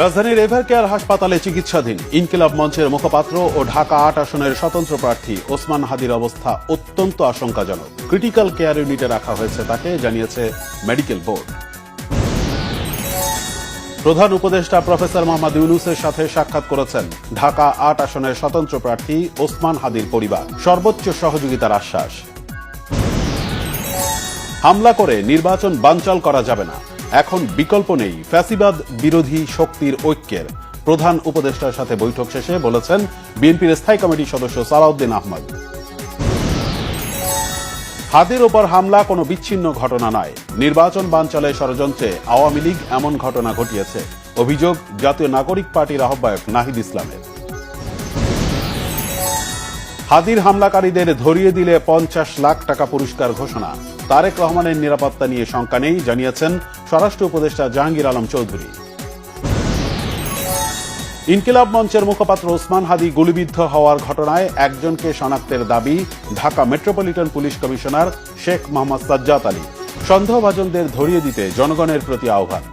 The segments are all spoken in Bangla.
রাজধানীর এভার কেয়ার হাসপাতালে চিকিৎসাধীন ইনকিলাব মঞ্চের মুখপাত্র ও ঢাকা আট আসনের স্বতন্ত্র প্রার্থী ওসমান হাদির অবস্থা অত্যন্ত আশঙ্কাজনক। ক্রিটিক্যাল কেয়ার ইউনিটে রাখা হয়েছে তাকে, জানিয়েছে মেডিকেল বোর্ড। প্রধান উপদেষ্টা প্রফেসর মোহাম্মদ ইউনুসের সাথে সাক্ষাৎ করেছেন ঢাকা আট আসনের স্বতন্ত্র প্রার্থী ওসমান হাদির পরিবার। সর্বোচ্চ সহযোগিতার আশ্বাস। হামলা করে নির্বাচন বানচাল করা যাবে না। এখন বিকল্প নেই। ফ্যাসিবাদ বিরোধী শক্তির ঐক্যের প্রধান উপদেষ্টার সাথে বৈঠক শেষে বলেছেন বিএনপির স্থায়ী কমিটির সদস্য সালাউদ্দিন আহমদ। হাদের ওপর হামলা কোনো বিচ্ছিন্ন ঘটনা নয়। নির্বাচন বানচালে ষড়যন্ত্রে আওয়ামী লীগ এমন ঘটনা ঘটিয়েছে। অভিযোগ, জাতীয় নাগরিক পার্টির আহ্বায়ক নাহিদ ইসলামের। হাদির হামলাকারীদের ধরিয়ে দিলে পঞ্চাশ লাখ টাকা পুরস্কার ঘোষণা। তারেক রহমানের নিরাপত্তা নিয়ে শঙ্কা নেই, জানিয়েছেন স্বরাষ্ট্র উপদেষ্টা জাহাঙ্গীর আলম চৌধুরী। ইনকিলাব মঞ্চের মুখপাত্র ওসমান হাদি গুলিবিদ্ধ হওয়ার ঘটনায় একজনকে শনাক্তের দাবি Dhaka metropolitan police commissioner Sheikh Mohammad Sajjad Ali. সন্দেহভাজনদের ধরিয়ে দিতে জনগণের প্রতি আহ্বান।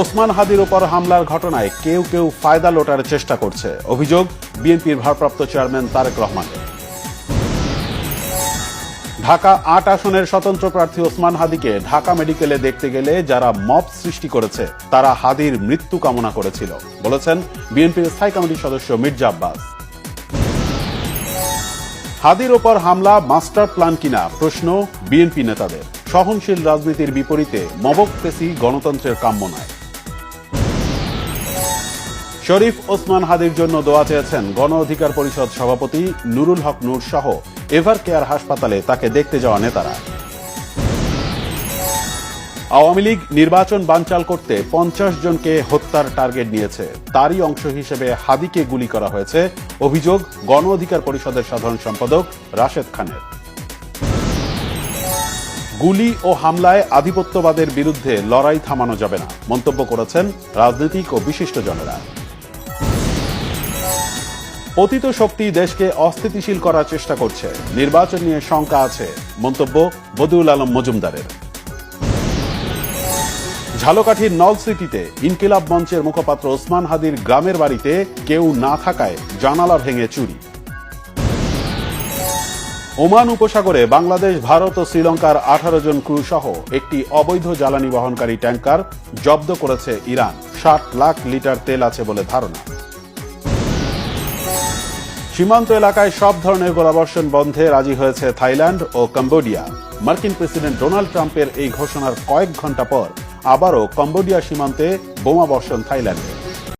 ওসমান হাদির উপর হামলার ঘটনায় কেউ কেউ ফায়দা লোটার চেষ্টা করছে, অভিযোগ বিএনপির ভারপ্রাপ্ত চেয়ারম্যান তারেক রহমানের। ঢাকা আট আসনের স্বতন্ত্র প্রার্থী ওসমান হাদিকে ঢাকা মেডিকেলে দেখতে গেলে যারা মব সৃষ্টি করেছে, তারা হাদির মৃত্যু কামনা করেছিল, বলেছেন বিএনপির স্থায়ী কমিটির সদস্য মির্জা আব্বাস। হাদির ওপর হামলা, মাস্টার প্ল্যান কিনা, প্রশ্ন বিএনপি নেতাদের। সহনশীল রাজনীতির বিপরীতে মবক মবকপেসি গণতন্ত্রের কাম্য নয়। শরীফ ওসমান হাদির জন্য দোয়া চেয়েছেন গণ অধিকার পরিষদ সভাপতি নুরুল হক নূর সহ এভার কেয়ার হাসপাতালে তাকে দেখতে যাওয়া নেতারা। আওয়ামী লীগ নির্বাচন বানচাল করতে পঞ্চাশ জনকে হত্যার টার্গেট নিয়েছে। তারই অংশ হিসেবে হাদিকে গুলি করা হয়েছে। অভিযোগ গণ অধিকার পরিষদের সাধারণ সম্পাদক রাশেদ খানের। গুলি ও হামলায় আধিপত্যবাদের বিরুদ্ধে লড়াই থামানো যাবে না, মন্তব্য করেছেন রাজনৈতিক ও বিশিষ্টজনেরা পতিত শক্তি দেশকে অস্থিতিশীল করার চেষ্টা করছে। নির্বাচন নিয়ে শঙ্কা আছে। মন্তব্য বদিউল আলম মজুমদারের। ঝালকাঠির নল সিটিতে ইনকিলাব মঞ্চের মুখপাত্র ওসমান হাদির গ্রামের বাড়িতে কেউ না থাকায় জানালা ভেঙে চুরি। ওমান উপসাগরে বাংলাদেশ, ভারত ও শ্রীলঙ্কার আঠারো জন ক্রু সহ একটি অবৈধ জ্বালানি বহনকারী ট্যাঙ্কার জব্দ করেছে ইরান। ষাট লাখ লিটার তেল আছে বলে ধারণা। সীমান্ত এলাকায় সব ধরনের গোলাবর্ষণ বন্ধে রাজি হয়েছে থাইল্যান্ড ও কম্বোডিয়া। মার্কিন প্রেসিডেন্ট ডোনাল্ড ট্রাম্পের এই ঘোষণার কয়েক ঘণ্টা পর আবারও কম্বোডিয়া সীমান্তে বোমাবর্ষণ থাইল্যান্ডে।